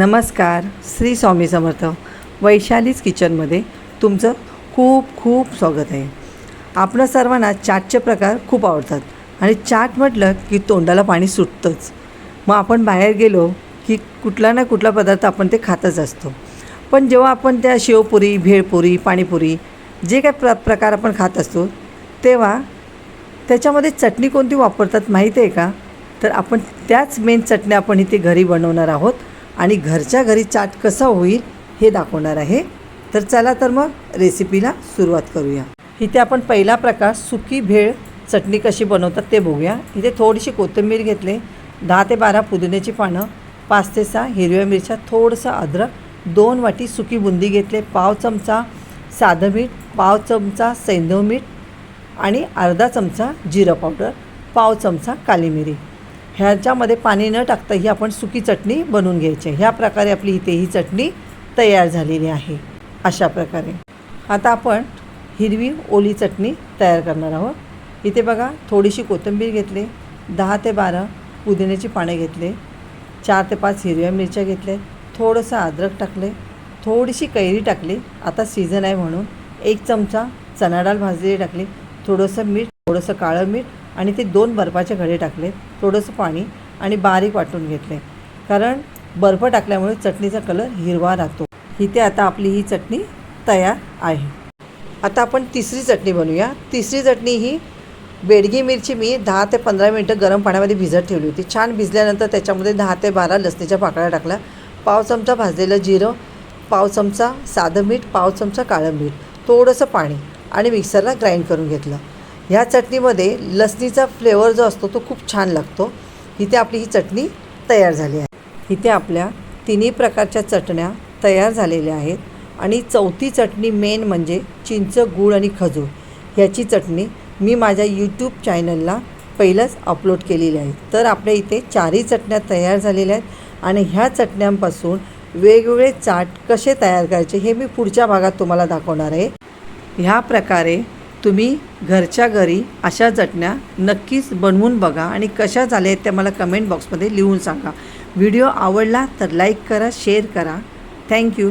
नमस्कार श्री स्वामी समर्थ वैशालीज किचनमध्ये तुमचं खूप खूप स्वागत आहे. आपल्या सर्वांना चाटचे प्रकार खूप आवडतात आणि चाट म्हटलं की तोंडाला पाणी सुटतंच. मग आपण बाहेर गेलो की कुठला ना कुठला पदार्थ आपण ते खातच असतो. पण जेव्हा आपण त्या शेवपुरी भेळपुरी पाणीपुरी जे काय प्र प्रकार आपण खात असतो तेव्हा त्याच्यामध्ये चटणी कोणती वापरतात माहीत आहे का? तर आपण त्याच मेन चटण्या आपण इथे घरी बनवणार आहोत. आणि घरच्या घरी चाट कसा होईल हे दाखवणार आहे. तर चला तर मग रेसिपीला सुरुवात करूया. इथे आपण पहिला प्रकार सुकी भेळ चटणी कशी बनवतात ते बघूया. इथे थोडीशी कोथिंबीर घेतले दहा ते बारा पुदिन्याची पानं पाच ते सहा हिरव्या मिरच्या थोडंसं अद्रक दोन वाटी सुकी बुंदी घेतले पाव चमचा साधं मीठ पाव चमचा सैंधव मीठ आणि अर्धा चमचा जिरं पावडर पाव चमचा काली मिरी. ह्याच्यामध्ये पाणी न टाकता ही आपण सुकी चटणी बनवून घ्यायची. ह्या प्रकारे आपली इथे ही चटणी तयार झालेली आहे. अशा प्रकारे. आता आपण हिरवी ओली चटणी तयार करणार आहोत. इथे बघा थोडीशी कोथिंबीर घेतली दहा ते बारा पुदिन्याची पाने घेतले चार ते पाच हिरव्या मिरच्या घेतल्या थोडंसं अद्रक टाकले थोडीशी कैरी टाकली आता सीझन आहे म्हणून एक चमचा चणाडाळ भाजलेली टाकली थोडंसं मीठ थोडंसं काळं मीठ आणि ते दोन बर्फाचे घडे टाकले थोडंसं पाणी आणि बारीक वाटून घेतले. कारण बर्फ टाकल्यामुळे चटणीचा कलर हिरवा राहतो. इथे आता आपली ही चटणी तयार आहे. आता आपण तिसरी चटणी बनवूया. तिसरी चटणी ही बेडगी मिरची मी दहा ते पंधरा मिनटं गरम पाण्यामध्ये भिजत ठेवली होती. छान भिजल्यानंतर त्याच्यामध्ये दहा ते बारा लसणीच्या पाकळ्या टाकल्या. पाव चमचा भाजलेलं जिरं पाव चमचा साधं मीठ पाव चमचा काळं मीठ थोडंसं पाणी आणि मिक्सरला ग्राइंड करून घेतलं. ह्या चटणीमध्ये लसणीचा फ्लेवर जो असतो तो खूप छान लागतो. इथे आपली ही चटणी तयार झाली आहे. इथे आपल्या तिन्ही प्रकारच्या चटण्या तयार झालेल्या आहेत आणि चौथी चटणी मेन म्हणजे चिंच गूळ आणि खजूर ह्याची चटणी मी माझ्या यूट्यूब चॅनलला पहिलंच अपलोड केलेली आहे. तर आपल्या इथे चारही चटण्या तयार झालेल्या आहेत आणि ह्या चटण्यांपासून वेगवेगळे चाट कसे तयार करायचे हे मी पुढच्या भागात तुम्हाला दाखवणार आहे. ह्या प्रकारे तुम्ही घरच्या घरी अशा चटण्या नक्कीच बनवून बघा आणि कशा झाल्या आहेत त्या मला कमेंट बॉक्समध्ये लिहून सांगा. व्हिडिओ आवडला तर लाईक करा शेअर करा. थँक्यू